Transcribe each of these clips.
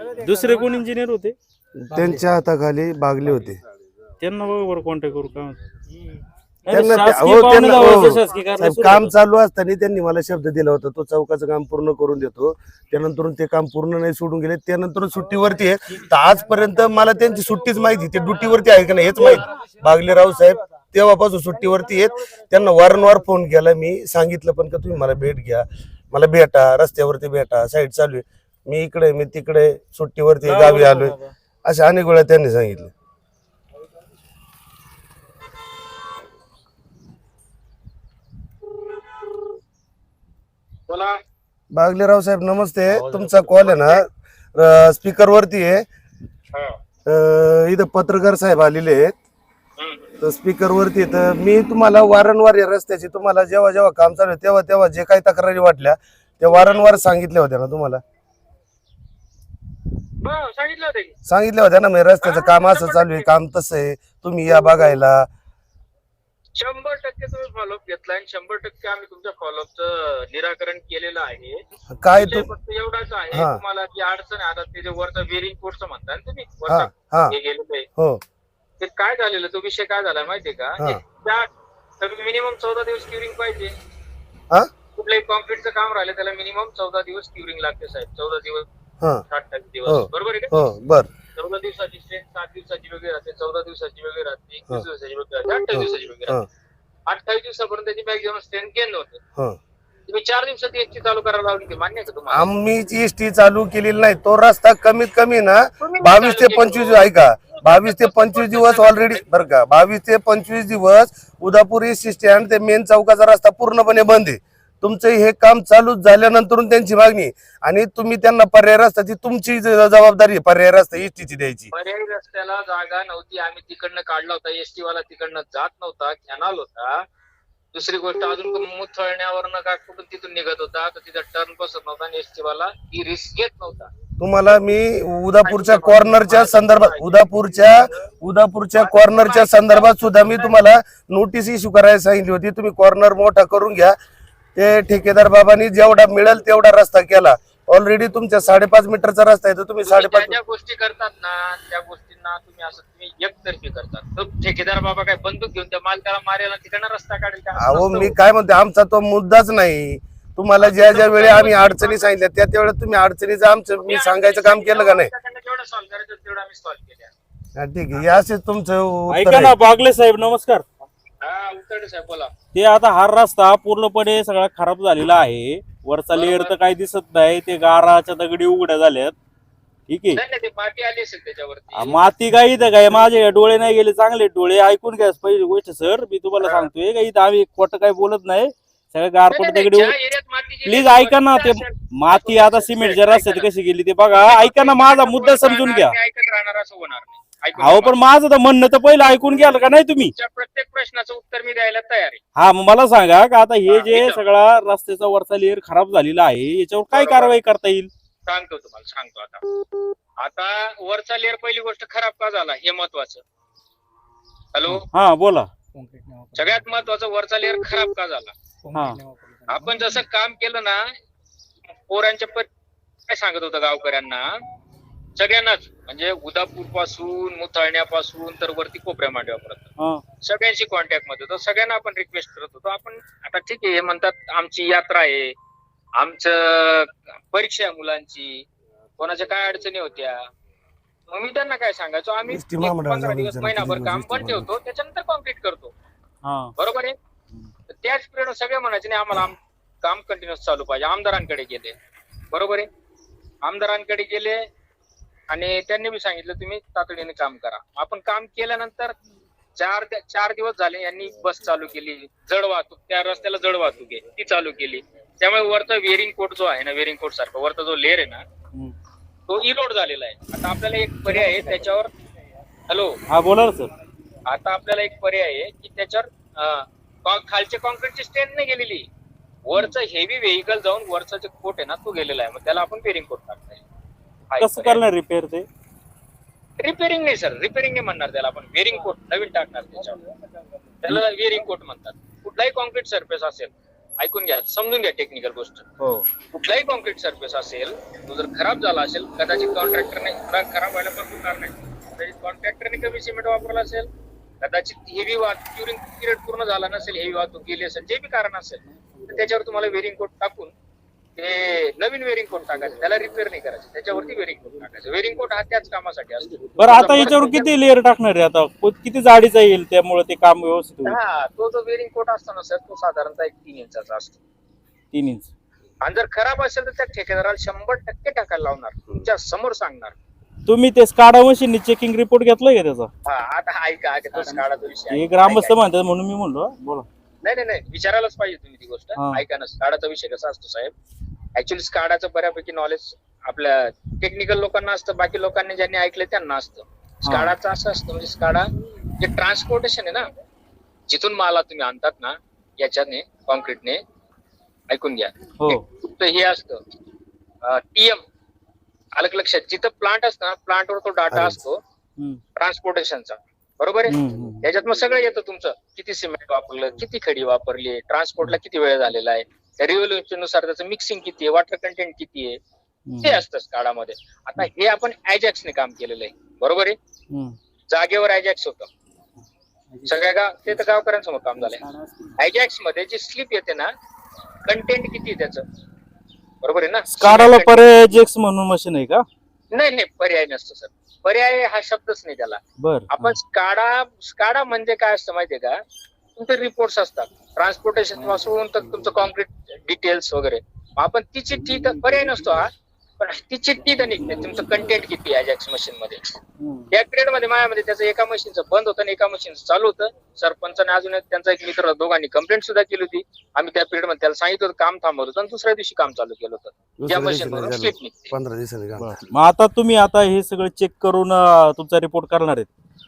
दुसरे कोण इंजिनियर होते? त्यांच्या हाताखाली बागले होते. त्यांना बरोबर कॉन्टॅक्ट करू का त्यांना ते- शासकीय हो, पाहुणे त्यांना- गावाचं हो. शासकीय कार्य साहेब, सुरू काम. चालू असताना त्यांनी मला शब्द दिला होता तो चौकाचं काम पूर्ण करून देतो. त्यानंतर ते काम पूर्ण नाही सोडून गेले. त्यानंतर सुट्टीवरती आहे. तर आजपर्यंत मला त्यांची सुट्टीच माहिती ते ड्युटीवरती आहे का नाही हेच माहीत. बागले राव साहेब तेव्हापासून सुट्टीवरती येत त्यांना वारंवार फोन केला मी सांगितलं पण का तुम्ही मला भेट घ्या. मला भेटा रस्त्यावरती भेटा साईड चालू आहे. मी इकडे मी तिकडे सुट्टीवरती गावी आलोय. अशा अनेक वेळा त्यांनी सांगितलं. बोला. बागलेराव साहेब नमस्ते. तुमचा कॉल आहे ना स्पीकर वरती आहे. हा. इथं पत्रकार साहेब आलेले आहेत. तर स्पीकर वरती. तर मी तुम्हाला वारंवार या रस्त्याची तुम्हाला जेव्हा जेव्हा काम चालू आहे, तेव्हा तेव्हा जे काही तक्रारी वाटल्या त्या वारंवार सांगितल्या होत्या ना तुम्हाला? सांगितलं होतं की. होत्या ना मी रस्त्याचं काम असं चालू आहे काम तसं आहे. तुम्ही या बघायला. शंभर टक्के तुम्ही फॉलोअप घेतला आणि शंभर टक्के आम्ही तुमच्या फॉलोअपचं निराकरण केलेलं आहे. काय विषय तू फक्त एवढाच आहे हा. तुम्हाला जी अडचण आहे आता ते जे वरचं वेरिंग कोर्स म्हणता ना तुम्ही हा वरचं हा. हे गेलेलं आहे. हो. ते काय झालेलं तो विषय काय झाला माहितीये का? हा. त्या मिनिमम चौदा दिवस क्युरिंग पाहिजे. हा? कुठलंही कॉन्क्रीटचं काम राहिलं त्याला मिनिमम चौदा दिवस क्युरिंग लागते साहेब. चौदा दिवस हा. हो. दिवस. बरोबर आहे का? हो बर. चौदा दिवसाची सात दिवसाची वेगळी राहते चौदा दिवसाची वेगळी राहते. एकवीस दिवसाची वेगळी राहते अठ्ठावीस दिवसाची वेगळी हा. राहते अठ्ठावीस दिवसापर्यंत त्याची मॅक्झिमम स्ट्रेंथ गेन होते. हा. तुम्ही चार दिवसात एसटी चालू करायला लावली की मान्य आहे का तुम्हाला? आम्ही एस टी चालू केलेली नाही तो रस्ता कमीत कमी ना तुम्ही बावीस ते चालू पंचवीस केलं. ऐका बावीस ते पंचवीस दिवस ऑलरेडी बरं का बावीस ते पंचवीस दिवस उदापूर एस स्टँड ते मेन चौकाचा रस्ता पूर्णपणे बंद आहे. तुमचं हे काम चालू झाल्यानंतर त्यांची मागणी आणि तुम्ही त्यांना पर्याय रस्ता ती तुमची जबाबदारी पर्याय रस्ता एस ची द्यायची. पर्यायी रस्त्याला जागा नव्हती आम्ही तिकडनं काढला होता एसटी वाला तिकडनं जात नव्हता कॅनल होता. दुसरी गोष्ट अजून मुथळण्यावरनं का कुठून तिथून निघत होता तर तिथं टर्न बसत नव्हता आणि एसटी वाला ती रिस्क घेत नव्हता. तुम्हाला मी उदापूरच्या कॉर्नरच्या संदर्भात उदापूरच्या उदापूरच्या कॉर्नरच्या संदर्भात सुद्धा मी तुम्हाला नोटीस इश्यू करायला सांगितली होती. तुम्ही कॉर्नर मोठा करून घ्या. ते ठेकेदार बाबांनी जेवढा मिळेल तेवढा रस्ता केला. ऑलरेडी तुमच्या साडेपाच मीटरचा रस्ता आहे तर तुम्ही साडेपाच ज्या गोष्टी करतात ना त्या गोष्टींना तुम्ही असं तुम्ही एकतर्फी करतात. तो ठेकेदार बाबा काय बंदूक घेऊन त्या मालकाला मारायला तिकडनं रस्ता काढेल का? अहो मी. काय म्हणते आमचा तो मुद्दाच नाही. तुम्हाला ज्या ज्या वेळी आम्ही अडचणी सांगितल्या त्या त्या वेळेला तुम्ही अडचणीचं आमचं मी सांगायचं काम केलं का नाही? जेवढं सॉल्व्ह करायचं तेवढं आम्ही सॉल्व्ह केलं. हा, ठीक आहे. हे असेच तुमचं उत्तर ऐका आहे. ना बागले साहेब नमस्कार. ते आता हा रस्ता पूर्णपणे सगळा खराब झालेला आहे. वरचा लेअर तर काही दिसत नाही ते गाराच्या दगडी उघड्या झाल्यात. ठीक आहे. माती आली असेल त्याच्यावरती. माती काही इथं काय? माझे डोळे नाही गेले चांगले. डोळे ऐकून घ्या पहिली गोष्ट सर. मी तुम्हाला सांगतोय का इथं आम्ही खोटं काही बोलत नाही. सगळं गारपट दगडी प्लीज ऐका ना ते. माती आता सिमेंटच्या रस्त्यात कशी गेली ते बघा. ऐका ना माझा मुद्दा समजून घ्या. ऐकत राहणार असं होणार नाही. अहो पण माझं तर म्हणणं तर पहिलं ऐकून घ्याल का नाही तुम्ही? तुमच्या प्रत्येक प्रश्नाचं उत्तर मी द्यायला तयार आहे. हा मग मला सांगा का आता हे हा, जे इथं. सगळा रस्त्याचा वरचा लेअर खराब झालेला आहे याच्यावर काय बरोबर. कारवाई करता येईल? सांगतो तुम्हाला सांगतो आता. आता वरचा लेअर पहिली गोष्ट खराब का झाला हे महत्वाचं. हॅलो? हा बोला. सगळ्यात महत्वाचं वरचा लेअर खराब का झाला? आपण जसं काम केलं ना पोरांच्या पर काय सांगत होतं गावकऱ्यांना? सगळ्यांनाच. म्हणजे उदापूरपासून मुथाळण्यापासून तर वरती कोपऱ्या मांडव्यापर्यंत हा. सगळ्यांशी कॉन्टॅक्टमध्ये होतो. सगळ्यांना आपण रिक्वेस्ट करत होतो. आपण आता ठीक आहे हे म्हणतात आमची यात्रा आहे. आमचं परीक्षा आहे मुलांची. कोणाच्या काय अडचणी होत्या? मग मी त्यांना काय सांगायचो? आम्ही पंधरा दिवस महिनाभर काम पण ठेवतो त्याच्यानंतर कॉम्प्लीट करतो. बरोबर आहे? त्याच पिरियड सगळे म्हणायचे नाही आम्हाला आम- काम कंटिन्युअस चालू पाहिजे. आमदारांकडे गेले. बरोबर आहे? आमदारांकडे गेले आणि त्यांनी बी सांगितलं तुम्ही तातडीने काम करा. आपण काम केल्यानंतर चार चार दिवस झाले यांनी बस चालू केली जड वाहतूक त्या रस्त्याला जड वाहतूक आहे ती चालू केली. त्यामुळे वरचा वेरिंग कोट जो आहे ना वेरिंग कोट सारखा वरचा जो लेअर आहे ना. तो इलोड झालेला आहे. आता आपल्याला एक पर्याय आहे त्याच्यावर हॅलो? हा बोला सर. आता आपल्याला एक पर्याय आहे की त्याच्यावर खालच्या कॉन्क्रीटची स्ट्रेंथ नाही गेलेली. वरचं हेवी व्हेकल जाऊन वरचा जे कोट आहे ना तो गेलेला आहे. मग त्याला आपण पेरिंग कोट टाकता कसं. करणार रिपेअर ते? रिपेरिंग नाही सर रिपेरिंग नाही म्हणणार त्याला आपण. वेरिंग कोट नवीन टाकणार त्याच्यावर. त्याला वेरिंग कोट म्हणतात. कुठलाही कॉन्क्रीट सरफेस असेल ऐकून घ्या समजून घ्या टेक्निकल गोष्ट. हो. कुठलाही कॉन्क्रीट सरफेस असेल तो जर खराब झाला असेल कदाचित कॉन्ट्रॅक्टरने खराब व्हायला पण कारण नाही कदाचित कॉन्ट्रॅक्टरने कमी सिमेंट वापरला असेल कदाचित हेवी वाहतूक क्युरिंग पिरियड पूर्ण झाला नसेल हेवी वाहतूक गेली असेल जे बी कारण असेल तर त्याच्यावर तुम्हाला वेरिंग कोट टाकून ते नवीन वेरिंग कोट टाकायचं. त्याला रिपेअर नाही करायचं. त्याच्यावरती वेरिंग कोट टाकायचं. वेरिंग कोट हा त्याच कामासाठी असतो. बरं आता याच्यावर किती लेअर टाकणार आहे? आता को- किती जाडीचा येईल? त्यामुळे ते काम व्यवस्थित होईल. हा तो जो वेरिंग कोट असतो ना सर तो साधारणतः एक तीन इंचाचा असतो. तीन इंच. आणि जर खराब असेल तर त्या ठेकेदाराला शंभर टक्के टाकायला लावणार. तुमच्यासमोर सांगणार. तुम्ही ते स्काडा मशीन चेकिंग रिपोर्ट घेतलाय का त्याचा? हा आता ऐका ऐका तो काढाचा विषय हे आहे. ग्रामस्थ ऐका. म्हणतात म्हणून मी म्हणलो बोला. नाही नाही नाही. विचारायलाच पाहिजे तुम्ही ती गोष्ट. हा. ऐका ना स्काडाचा विषय कसा असतो साहेब? ऍक्च्युली स्काडाचं बऱ्यापैकी नॉलेज आपल्या टेक्निकल लोकांना असतं बाकी लोकांनी ज्यांनी ऐकलं त्यांना असतं. स्काडाचं असं असतं म्हणजे स्काडा जे ट्रान्सपोर्टेशन आहे ना जिथून माला तुम्ही आणतात ना याच्याने कॉन्क्रीटने ऐकून घ्या. हो. फक्त हे असतं. टीएम अलग लक्षात? जिथं प्लांट असतं ना प्लांटवर तो डाटा. असतो. ट्रान्सपोर्टेशनचा बरोबर आहे. त्याच्यात मग सगळं येतं तुमचं. किती सिमेंट वापरलं किती खडी वापरली ट्रान्सपोर्टला किती वेळ झालेला आहे? त्या रिव्होल्युशननुसार त्याचं मिक्सिंग किती आहे वॉटर कंटेंट किती आहे ते. असतं स्काडामध्ये आता हे आपण ऍजॅक्सने काम केलेलं आहे. बरोबर आहे. जागेवर ऍजॅक्स होतं. सगळ्या गाव ते तर गावकऱ्यांसमोर काम झालंय. ऍजॅक्समध्ये जी स्लिप येते ना कंटेंट किती आहे त्याचं? बरोबर आहे ना? स्काडाला पर्याय जेक्स म्हणून मशीन आहे का? नाही नाही पर्याय नसतो सर. पर्याय हा शब्दच नाही त्याला. बर. आपण स्काडा स्काडा म्हणजे काय असतं माहितीये का? तुमचे रिपोर्ट्स असतात? ट्रान्सपोर्टेशनपासून तर तुमचं कॉन्क्रीट डिटेल्स वगैरे. आपण ती चिठ्ठी तर पर्याय नसतो हा. पण ती चिठ्ठी तर निघते. तुमचं कंटेंट किती आहे अजॅक्स मशीन मध्ये? त्या पिरियडमध्ये माझ्यामध्ये त्याचं एका मशीनचं बंद होतं आणि एका मशीनचं चालू होतं. सरपंचाने अजून एक त्यांचा एक मित्र दोघांनी कंप्लेंट सुद्धा केली होती. आम्ही त्या पिरियडमध्ये त्याला सांगितलं होतं काम थांबवलं होतं आणि दुसऱ्या दिवशी काम चालू केलं होतं. त्या दुसऱ्या मशीन मधून. स्लिप निघते. पंधरा दिवसांनी काम. मग आता तुम्ही आता हे सगळं चेक करून अं, तुमचा रिपोर्ट करणार आहेत.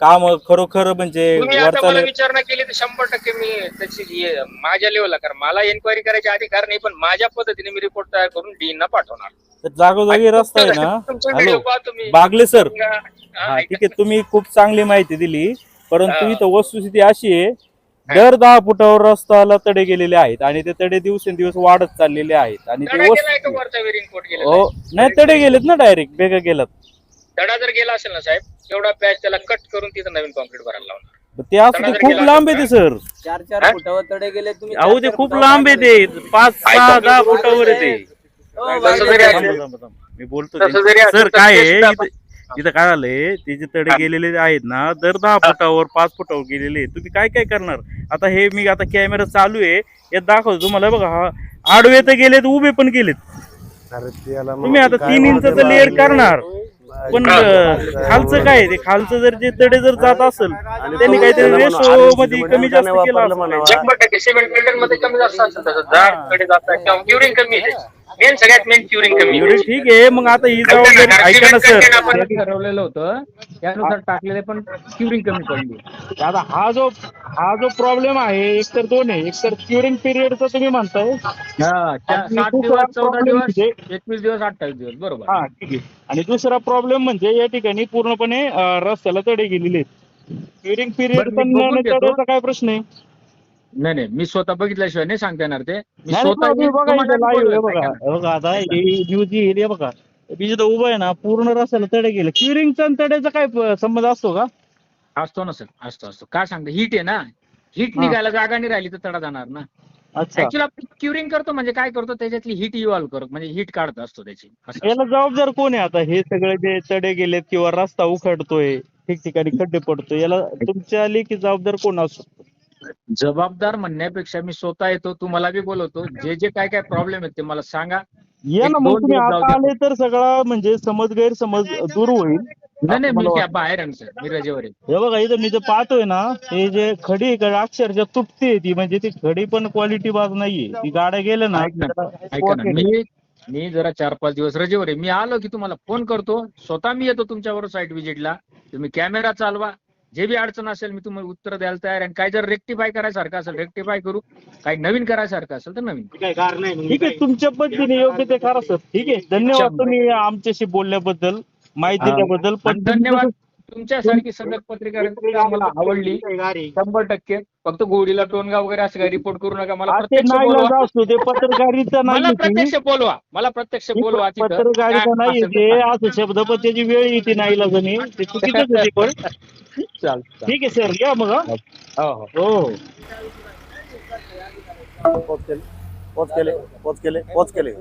काम खरोखर म्हणजे तुम्ही आता वरचा मला layer- विचारणा केली तर शंभर टक्के मी त्याची हे- माझ्या लेवलला कारण मला एन्क्वायरी करायचे अधिकार नाही पण माझ्या पद्धतीने मी रिपोर्ट तयार करून डीन ना पाठवणार. जागोजागी रस्ता आहे ना? तुमचा हॅलो? व्हिडिओ पाहा तुम्ही. बागले सर. हा, हा. ठीक आहे. तुम्ही. खूप चांगली माहिती दिली परंतु हा. इथं वस्तुस्थिती अशी आहे दर दहा फुटावर रस्त्याला तडे गेलेले आहेत आणि ते तडे दिवसेंदिवस वाढत चाललेले आहेत आणि ते गेलाय का वस्तू वरचा वेरिंग कोट गेला हो नाही? तडे गेलेत ना डायरेक्ट बेगा गेलात. धडा जर गेला असेल ना साहेब तेवढा पॅच त्याला कट करून तिथं नवीन कॉन्क्रीट भरायला लावणार. ते असं ते खूप लांब आहे ते सर. चार हा? चार फुटावर तडे गेले तुम्ही अहो ते खूप लांब आहे बांधले. ते. पाच सहा दहा फुटावर आहे ते. हो. मी बोलतो सर काय ते आहे? सुद्धा इथं- इथं काय झालंय? ते जे तडे गेलेले आहेत ना दर दहा फुटावर पाच फुटावर गेलेले आहेत. तुम्ही काय काय करणार? आता हे मी आता कॅमेरा चालू आहे. यात दाखवतो तुम्हाला बघा हा आडवे तर गेलेत उभे पण गेलेत. अरे त्याला मग तुम्ही आता तीन इंचाचं लेअर? करणार. पण खालचं काय आहे? ते? खालचं जर जे तडे जर जात असेल त्यांनी काहीतरी रेशो मध्ये कमी जास्त केला असेल. म्हणावा. शंभर टक्के सिमेंट पेंटरमध्ये कमी जास्त असेल त्याचं जाडकडे जातात किंवा क्युरिंग कमी आहे. मेन सगळ्यात मेन क्युरिंग कमी एवढे आहे ठीक आहे मग आता ही जबाबदारी ऐका ना सर. ठरवलेलं होतं. त्यानुसार टाकलेले पण क्युरिंग कमी पडली. आता हा जो हा जो प्रॉब्लेम आहे एक तर दोन आहे. एक तर क्युरिंग पिरियडचा तुम्ही म्हणताय. हा, त्या आणि सात दुसरा दिवस चौदा problem दिवस म्हणजे- एकवीस दिवस अठ्ठावीस दिवस बरोबर. हा ठीक आहे. आणि दुसरा प्रॉब्लेम म्हणजे या ठिकाणी पूर्णपणे अं, रस्त्याला तडे गेलेले आहेत. क्युरिंग पिरियड बरं, मी पण बघून घेतो. काय प्रश्न आहे? नाही नाही मी स्वतः बघितल्याशिवाय नाही सांगता येणार ते. मी नाही, स्वतः नाही, बघा तुम्हाला इथं live बोलवेन, आहे बघा. आता ही न्यूज येईल हे बघा मी जिथं उभं आहे ना पूर्ण रस्त्याला तडे गेले. क्युरिंगचा आणि तड्याचा काय प- संबंध असतो का? असतो ना सर असतो असतो. काय सांगतो? हीट आहे ना. हीट. निघायला जागा नाही राहिली तर तडा जाणार ना. अच्छा. ऍक्च्युअली आपण क्युरिंग करतो म्हणजे काय करतो? त्याच्यातली हीट इव्हॉल्व करतो. म्हणजे हीट काढत असतो त्याची. याला जबाबदार कोण आहे आता? हे सगळे जे तडे गेलेत किंवा रस्ता उखडतोय ठिकठिकाणी खड्डे पडतोय याला तुमच्या लेखी जबाबदार कोण असू शकतो? जबाबदार म्हणण्यापेक्षा मी स्वतः येतो तुम्हाला बी बोलवतो. जे जे काय काय प्रॉब्लेम आहेत ते मला सांगा. या ना मग तुम्ही आता. आले तर सगळा म्हणजे समज गैरसमज दूर होईल. नाही नाही मी त्या बाहेर आहे ना सर मी रजेवर आहे. हे बघा इथं मी जे पाहतोय ना हे जे खडी आहे का अक्षरशः तुटते ती. म्हणजे ती खडी पण क्वालिटी बाज नाहीये. ती गाड्या गेल्या ना ऐक ना, त्याला ऐका ना. spot आहे. मी मी जरा चार पाच दिवस रजेवर आहे. मी आलो की तुम्हाला फोन करतो. स्वतः मी येतो तुमच्यावर साईट व्हिजिटला तुम्ही कॅमेरा चालवा. जे बी अडचण असेल मी तुम्हाला उत्तर द्यायला तयार आहे. आणि काय जर रेक्टिफाय करायसारखं असेल रेक्टिफाय करू. काही नवीन करायसारखं असेल तर नवीन ठीक आहे तुमच्या पद्धतीने योग्य ते करा सर ठीक आहे. धन्यवाद. तुम्ही आमच्याशी बोलल्याबद्दल. माहिती. दिल्याबद्दल पण धन्यवाद. तुमच्यासारखी सजग पत्रकारिता मला आवडली. शंभर टक्के. फक्त गोडीला टोनगा वगैरे असं काही रिपोर्ट करू नका. मला प्रत्यक्ष बोलवा. असतो ते पत्रकारिता मला नाही. प्रत्यक्ष बोलवा. मला प्रत्यक्ष बोलवा. पत्रकारिता नाही ते. असं शब्द पण त्याची वेळ येते ते चुकीचंच आहे ते पण. चालेल चालेल. ठीक आहे सर. घ्या मग हा. हो हो. हो. पोच केले पोच केले पोच केले पोच केले